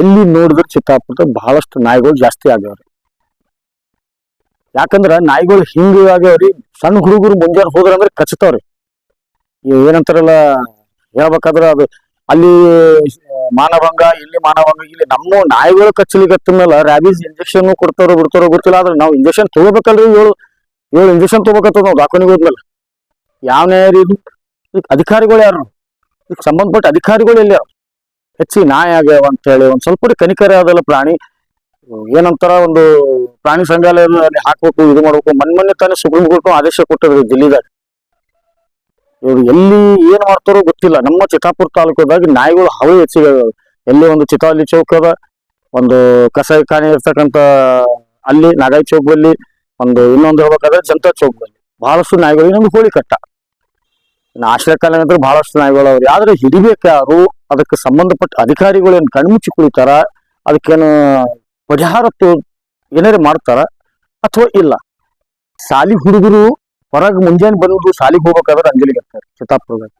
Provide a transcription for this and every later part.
ಎಲ್ಲಿ ನೋಡಿದ್ರು ಚಿತ್ತಾಪುರದ ಬಹಳಷ್ಟು ನಾಯಿಗಳು ಜಾಸ್ತಿ ಆಗ್ಯಾವ್ರಿ. ಯಾಕಂದ್ರ ನಾಯಿಗಳು ಹಿಂಗ ಆಗ್ಯಾವ್ರಿ, ಸಣ್ಣ ಹುಡುಗರು ಮುಂಜಾನೆ ಹೋದ್ರಂದ್ರೆ ಕಚ್ತಾವ್ರಿ. ಇವ್ ಏನಂತಾರಲ್ಲ, ಹೇಳ್ಬೇಕಾದ್ರ ಅದು ಅಲ್ಲಿ ಮಾನಭಂಗ, ಇಲ್ಲಿ ಮಾನಭಂಗ, ಇಲ್ಲಿ ನಮ್ಮ ನಾಯಿಗಳು ಕಚ್ಚಲಿಕ್ಕೆ ಮೇಲೆ ರ್ಯಾಬೀಸ್ ಇಂಜೆಕ್ಷನ್ ಕೊಡ್ತಾರೋ ಬಿಡ್ತಾರೋ ಗೊತ್ತಿಲ್ಲ, ಆದ್ರೆ ನಾವು ಇಂಜೆಕ್ಷನ್ ತಗೋಬೇಕಲ್ರಿ ಏಳು ಏಳು ಇಂಜೆಕ್ಷನ್ ತಗೋಬೇಕಂತ ನಾವು ದಾಖಲೆ ಹೋದ್ಮೇಲೆ. ಯಾವ ನ್ಯಾಯ ಅಧಿಕಾರಿಗಳು ಯಾರು? ಇದಕ್ಕೆ ಸಂಬಂಧಪಟ್ಟ ಅಧಿಕಾರಿಗಳು ಎಲ್ಲಿ ಅವ್ರು? ಹೆಚ್ಚಿಗೆ ನಾಯಿ ಆಗ್ಯಾವ ಅಂತ ಹೇಳಿ ಒಂದ್ ಸ್ವಲ್ಪ ಕನಿಕರ ಆದಲ್ಲ ಪ್ರಾಣಿ, ಏನಂತಾರ ಒಂದು ಪ್ರಾಣಿ ಸಂಗ್ರಹಾಲಯದಲ್ಲಿ ಹಾಕ್ಬೇಕು, ಇದು ಮಾಡ್ಬೇಕು, ಮನ್ ಮೊನ್ನೆ ತಾನೇ ಸುಪ್ರೀಂ ಕೋರ್ಟ್ ಆದೇಶ ಕೊಟ್ಟಿದ್ರು ದಿಲ್ಲಿದಾಗ ಇವ್ರು ಎಲ್ಲಿ ಏನ್ ಮಾಡ್ತಾರೋ ಗೊತ್ತಿಲ್ಲ. ನಮ್ಮ ಚಿತ್ತಾಪುರ ತಾಲೂಕದಾಗ ನಾಯಿಗಳು ಹಾವು ಹೆಚ್ಚಿಗೆ. ಎಲ್ಲಿ ಒಂದು ಚಿತಾಲಿ ಚೌಕ್ ಅದ, ಒಂದು ಕಸಾಯಿ ಖಾನೆ ಇರ್ತಕ್ಕಂತ ಅಲ್ಲಿ ನಾಗಾಯಿ ಚೌಕ್ ಬಲ್ಲಿ, ಒಂದು ಇನ್ನೊಂದು ಹೇಳ್ಬೇಕಾದ್ರೆ ಜನತಾ ಚೌಕ್ ಬಲ್ಲಿ. ಬಹಳಷ್ಟು ನಾಯಿಗಳು, ಇನ್ನೊಂದು ಹೋಳಿ ಕಟ್ಟ. ಆಶ್ರಯ ಕಾಲ ಬಹಳಷ್ಟು ನಾಯಿಗಳು ಅವ್ರಿ ಆದ್ರೆ ಹಿಡಿಬೇಕು ಯಾರು? ಅದಕ್ಕೆ ಸಂಬಂಧಪಟ್ಟ ಅಧಿಕಾರಿಗಳು ಏನು ಕಣ್ಮುಚ್ಚಿ ಕುಳಿತಾರ? ಅದಕ್ಕೇನು ಪರಿಹಾರ ಏನಾರ ಮಾಡ್ತಾರ? ಅಥವಾ ಇಲ್ಲ? ಶಾಲಿ ಹುಡುಗರು ಹೊರಗೆ ಮುಂಜಾನೆ ಬಂದು ಶಾಲಿಗೆ ಹೋಗ್ಬೇಕಾದ್ರೆ ಅಂಜಲಿಗೆ ಹಾಕ್ತಾರೆ ಚಿತ್ತಾಪುರದಾಗ.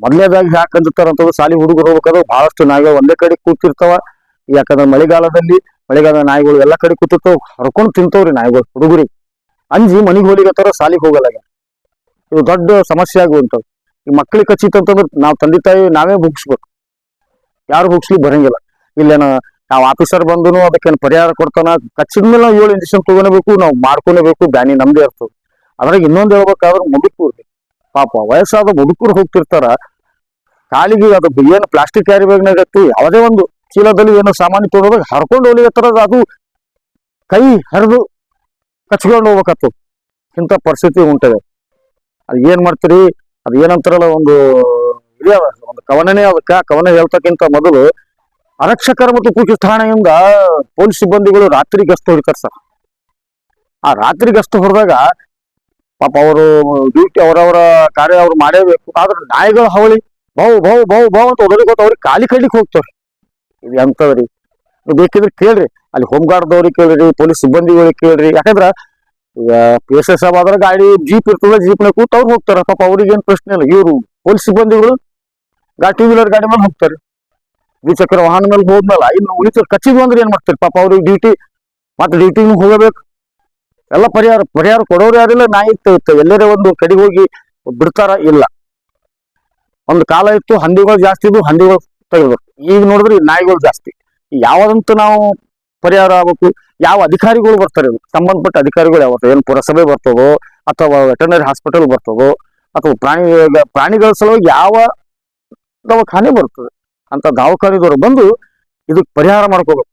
ಮೊದಲೇದಾಗಿ ಯಾಕೆ ಅಂತಂದ್ರೆ ಶಾಲಿ ಹುಡುಗರು ಹೋಗ್ಬೇಕಾದ್ರೆ ಬಹಳಷ್ಟು ನಾಯಿಗಳು ಒಂದೇ ಕಡೆ ಕೂತಿರ್ತಾವ. ಯಾಕಂದ್ರೆ ಮಳೆಗಾಲದಲ್ಲಿ ಮಳೆಗಾಲದ ನಾಯಿಗಳು ಎಲ್ಲ ಕಡೆ ಕೂತಿರ್ತಾವ, ಹರ್ಕೊಂಡು ತಿಂತವ್ರಿ ನಾಯಿಗಳು ಹುಡುಗರಿಗೆ ಅಂಜಿ ಮನೆಗೆ ಹೋಲಿಗತ್ತಾರ ಶಾಲಿಗೆ ಹೋಗಲ್ಲ. ಇದು ದೊಡ್ಡ ಸಮಸ್ಯೆ ಆಗುವಂಥದ್ದು. ಈ ಮಕ್ಳಿಗೆ ಕಚ್ಚಿತ್ತಂತಂದ್ರೆ ನಾವು ತಂದೆ ತಾಯಿ ನಾವೇ ಭುಗಿಸ್ಬೇಕು. ಯಾರು ಭುಗಿಸ್ಲಿ ಬರಂಗಿಲ್ಲ. ಇಲ್ಲೇನ ನಾವು ಆಫೀಸರ್ ಬಂದು ಅದಕ್ಕೇನು ಪರಿಹಾರ ಕೊಡ್ತಾನ? ಕಚ್ಚಿದ್ಮೇಲೆ ನಾವು ಏಳು ಇಂಜೆಕ್ಷನ್ ತಗೊಳ್ಬೇಕು, ನಾವು ಮಾಡ್ಕೊಲೇಬೇಕು ಬ್ಯಾನಿ ನಮ್ದೇ ಇರ್ತದೆ ಅದ್ರಾಗ ಇನ್ನೊಂದು ಹೇಳ್ಬೇಕಾದ್ರೆ ಮುದುಕರು ಪಾಪ ವಯಸ್ಸಾದ ಮುದುಕರು ಹೋಗ್ತಿರ್ತಾರ, ಕಾಲಿಗೆ ಅದು ಏನು ಪ್ಲಾಸ್ಟಿಕ್ ಕ್ಯಾರಿ ಬ್ಯಾಗ್ನಾಗ ಯಾವುದೇ ಒಂದು ಚೀಲದಲ್ಲಿ ಏನೋ ಸಾಮಾನು ತೊಗೊಳೋದಾಗ ಹರ್ಕೊಂಡು ಹೋಗ್ಲಿಕ್ಕೆ ಅದು ಕೈ ಹರಿದು ಕಚ್ಕೊಂಡು ಹೋಗ್ಬೇಕಾಗ್ತದೆ. ಇಂಥ ಪರಿಸ್ಥಿತಿ ಉಂಟದೆ ಅದು ಏನು ಮಾಡ್ತೀರಿ? ಅದು ಏನಂತಾರಲ್ಲ, ಒಂದು ಒಂದು ಕವನನೇ ಅದಕ್ಕೆ. ಕವನ ಹೇಳ್ತಕ್ಕಿಂತ ಮೊದಲು ಆರಕ್ಷಕರ ಮತ್ತು ಪೂಜೆ ಠಾಣೆಯಿಂದ ಪೊಲೀಸ್ ಸಿಬ್ಬಂದಿಗಳು ರಾತ್ರಿ ಗಸ್ತು ಹೊಡಿತಾರೆ ಸರ್. ಆ ರಾತ್ರಿ ಗಸ್ತು ಹೊಡೆದಾಗ ಪಾಪ ಅವರು ಡ್ಯೂಟಿ ಅವರವರ ಕಾರ್ಯ ಅವ್ರು ಮಾಡೇಬೇಕು. ಆದ್ರೆ ನಾಯಿಗಳ ಹವಳಿ ಬಹು ಬಹು ಬಹು ಬಹು ಅಂತ ಒದರಿಗೊತ್ತ ಅವ್ರಿಗೆ ಖಾಲಿ ಕಡ್ಲಿಕ್ಕೆ ಹೋಗ್ತಾರೆ. ಇದು ಎಂತದ್ರಿ ಬೇಕಿದ್ರೆ ಕೇಳ್ರಿ. ಅಲ್ಲಿ ಹೋಮ್ ಗಾರ್ಡ್ದವ್ರಿಗೆ ಕೇಳ್ರಿ, ಪೊಲೀಸ್ ಸಿಬ್ಬಂದಿಗಳಿಗೆ ಕೇಳ್ರಿ. ಯಾಕಂದ್ರ ಈಗ ಪಿ ಎಸ್ ಎಸ್ ಆದ್ರೆ ಗಾಡಿ ಜೀಪ್ ಇರ್ತದ ಜೀಪ್ನ ಕೂತ್ ಅವ್ರು ಹೋಗ್ತಾರ. ಪಾಪ ಅವ್ರಿಗೆ ಏನ್ ಪ್ರಶ್ನೆ ಇಲ್ಲ. ಇವರು ಪೊಲೀಸ್ ಸಿಬ್ಬಂದಿಗಳು ಗಾಡಿ ಟೂ ವೀಲರ್ ಗಾಡಿ ಮೇಲೆ ಹೋಗ್ತಾರೆ. ದ್ವಿಚಕ್ರ ವಾಹನ ಮೇಲೆ ಹೋದ್ಮೇಲೆ, ಇನ್ನು ಉಳಿತ ಕಚ್ಚಿದ್ವು ಅಂದ್ರೆ ಏನ್ ಮಾಡ್ತಾರೆ? ಪಾಪ ಅವ್ರಿಗೆ ಡ್ಯೂಟಿ ಮತ್ತೆ ಡ್ಯೂಟಿನೂ ಹೋಗಬೇಕು. ಎಲ್ಲ ಪರಿಹಾರ ಪರಿಹಾರ ಕೊಡೋರು ಯಾರಿಲ್ಲ, ನಾಯಿ ಇತ್ತು ಎಲ್ಲರೇ ಒಂದು ಕಡೆಗೆ ಹೋಗಿ ಬಿಡ್ತಾರ ಇಲ್ಲ. ಒಂದು ಕಾಲ ಇತ್ತು, ಹಂದಿಗಳು ಜಾಸ್ತಿ ಇದ್ದು ಹಂದಿಗಳು ತೆಗಿಬೇಕು ಈಗ ನೋಡಿದ್ರೆ ನಾಯಿಗಳು ಜಾಸ್ತಿ. ಯಾವಾಗಂತೂ ನಾವು ಪರಿಹಾರ ಆಗ್ಬೇಕು. ಯಾವ ಅಧಿಕಾರಿಗಳು ಬರ್ತಾರೆ? ಸಂಬಂಧಪಟ್ಟ ಅಧಿಕಾರಿಗಳು ಯಾವ ಏನು ಪುರಸಭೆ ಬರ್ತದೋ? ಅಥವಾ ವೆಟರ್ನರಿ ಹಾಸ್ಪಿಟಲ್ ಬರ್ತದೋ? ಅಥವಾ ಪ್ರಾಣಿ, ಪ್ರಾಣಿಗಳ ಸಲುವಾಗಿ ಯಾವ ದವಾಖಾನೆ ಬರ್ತದೆ? ಅಂತ ದವಾಖಾನೆದವರು ಬಂದು ಇದಕ್ಕೆ ಪರಿಹಾರ ಮಾಡ್ಕೋಬೇಕು.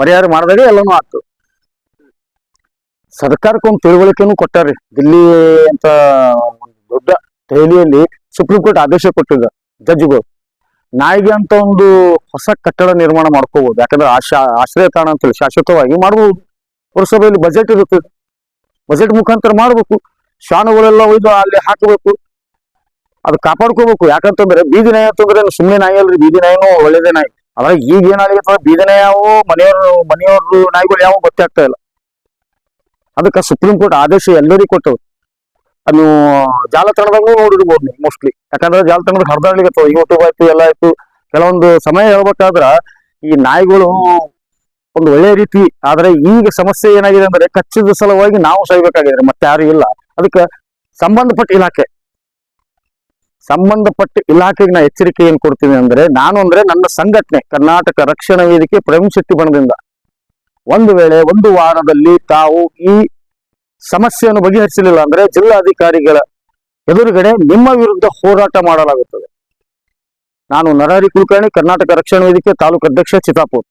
ಪರಿಹಾರ ಮಾಡಿದಾಗ ಎಲ್ಲನೂ ಆಗ್ತದೆ ಸರ್ಕಾರಕ್ಕೊಂದು ಕೊಟ್ಟಾರೆ ಕೊಟ್ಟಾರಿ ದಿಲ್ಲಿ ಅಂತ ಒಂದು ದೊಡ್ಡ ದೆಹಲಿಯಲ್ಲಿ ಸುಪ್ರೀಂ ಕೋರ್ಟ್ ಆದೇಶ ಕೊಟ್ಟಿದ್ದ ಜಡ್ಜ್ಗಳು. ನಾಯಿಗೆ ಅಂತ ಒಂದು ಹೊಸ ಕಟ್ಟಡ ನಿರ್ಮಾಣ ಮಾಡ್ಕೋಬಹುದು ಯಾಕಂದ್ರೆ ಆಶಾ, ಆಶ್ರಯ ತಾಣ ಅಂತೇಳಿ ಶಾಶ್ವತವಾಗಿ ಮಾಡಬಹುದು ಪುರಸಭೆಯಲ್ಲಿ ಬಜೆಟ್ ಇರುತ್ತೆ. ಬಜೆಟ್ ಮುಖಾಂತರ ಮಾಡಬೇಕು. ಶಾಣುಗಳೆಲ್ಲ ಒಯ್ದು ಅಲ್ಲಿ ಹಾಕಬೇಕು. ಅದು ಕಾಪಾಡ್ಕೋಬೇಕು. ಯಾಕಂತಂದ್ರೆ ಬೀದಿ ನಾಯಿ ಅಂತಂದ್ರೆ ಸುಮ್ಮನೆ ನಾಯಿ ಅಲ್ರಿ. ಬೀದಿ ನಾಯಿನೂ ಒಳ್ಳೇದೇ ನಾಯಿ. ಅದ್ರಾಗ ಈಗ ಏನಾಗತ್ತಂದ್ರೆ ಬೀದಿ ನಾಯಿ ಯಾವ ಮನೆಯವ್ರ ಮನೆಯವ್ರ ನಾಯಿಗಳು ಯಾವ ಗೊತ್ತಾಗ್ತಾ ಇಲ್ಲ. ಅದಕ್ಕೆ ಸುಪ್ರೀಂ ಕೋರ್ಟ್ ಆದೇಶ ಎಲ್ಲರಿಗೂ ಕೊಟ್ಟವು. ನೀವು ಜಾಲತಾಣದಾಗೂ ನೋಡಿರ್ಬೋದು ನೀವು ಮೋಸ್ಟ್ಲಿ ಯಾಕಂದ್ರೆ ಜಾಲತಾಣದ ಹರಿದಾಡ್ಲಿಕ್ಕೆ ಯೂಟ್ಯೂಬ್ ಆಯ್ತು, ಎಲ್ಲ ಆಯ್ತು, ಕೆಲವೊಂದು ಸಮಯ ಹೇಳ್ಬೇಕಾದ್ರ ಈ ನಾಯಿಗಳು ಒಂದು ಒಳ್ಳೆ ರೀತಿ, ಆದ್ರೆ ಈಗ ಸಮಸ್ಯೆ ಏನಾಗಿದೆ ಅಂದ್ರೆ ಕಚ್ಚಿದ ಸಲುವಾಗಿ ನಾವು ಸಹಿಬೇಕಾಗಿದೆ ಮತ್ತೆ ಯಾರು ಇಲ್ಲ. ಅದಕ್ಕೆ ಸಂಬಂಧಪಟ್ಟ ಇಲಾಖೆ, ಸಂಬಂಧಪಟ್ಟ ಇಲಾಖೆಗೆ ನಾ ಎಚ್ಚರಿಕೆ ಏನ್ ಕೊಡ್ತೀನಿ ಅಂದ್ರೆ, ನಾನು ಅಂದ್ರೆ ನನ್ನ ಸಂಘಟನೆ, ಕರ್ನಾಟಕ ರಕ್ಷಣಾ ವೇದಿಕೆ ಪ್ರವೀಣ್ ಶೆಟ್ಟಿ ಬಣದಿಂದ. ಒಂದು ವೇಳೆ, ಒಂದು ವಾರದಲ್ಲಿ ತಾವು ಈ ಸಮಸ್ಯೆಯನ್ನು ಬಗೆಹರಿಸಲಿಲ್ಲ ಅಂದ್ರೆ ಜಿಲ್ಲಾಧಿಕಾರಿಗಳ ಎದುರುಗಡೆ ನಿಮ್ಮ ವಿರುದ್ಧ ಹೋರಾಟ ಮಾಡಲಾಗುತ್ತದೆ. ನಾನು ನರಹರಿ ಕುಲಕರ್ಣಿ ಕರ್ನಾಟಕ ರಕ್ಷಣಾ ವೇದಿಕೆ ತಾಲೂಕು ಅಧ್ಯಕ್ಷ ಚಿತ್ತಾಪುರ್.